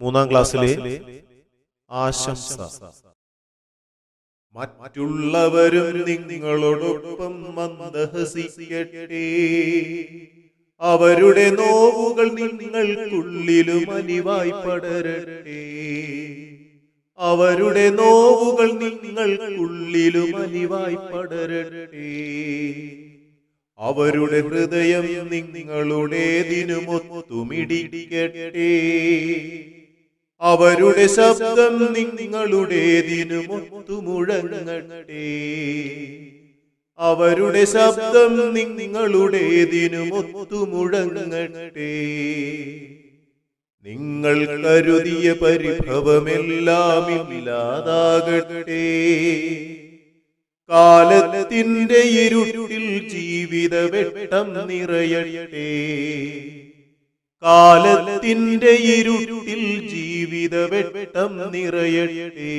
മൂന്നാം ക്ലാസ്സിലെ ആശംസ. മറ്റുള്ളവരും നിങ്ങളോടൊപ്പം മന്ദഹസിക്കട്ടെ അവരുടെ നോവുകൾ നിങ്ങൾക്കുള്ളിലും അലിവായി പടരട്ടെ. അവരുടെ നോവുകൾ നിങ്ങൾക്കുള്ളിലും അലിവായി പടരട്ടെ. അവരുടെ ഹൃദയം നിങ്ങളുടെ നിങ്ങളുടേതിനുമൊത്തുമിടിക്കട്ടെ. അവരുടെ ശബ്ദം നിങ്ങളുടേതിനു മുഴങ്ങട്ടെ അവരുടെ ശബ്ദം നിങ്ങളുടേതിനു മുഴങ്ങട്ടെ നിങ്ങൾ കരുതിയ പരിഭവമെല്ലാം ഇല്ലാതാകട്ടെ കാലത്തിന്റെ ഇരുട്ടിൽ ജീവിത വെട്ടം നിറയട്ടെ. കാലത്തിന്റെ ഇരുട്ടിൽ ജീവിത വെട്ടം നിറയട്ടെ.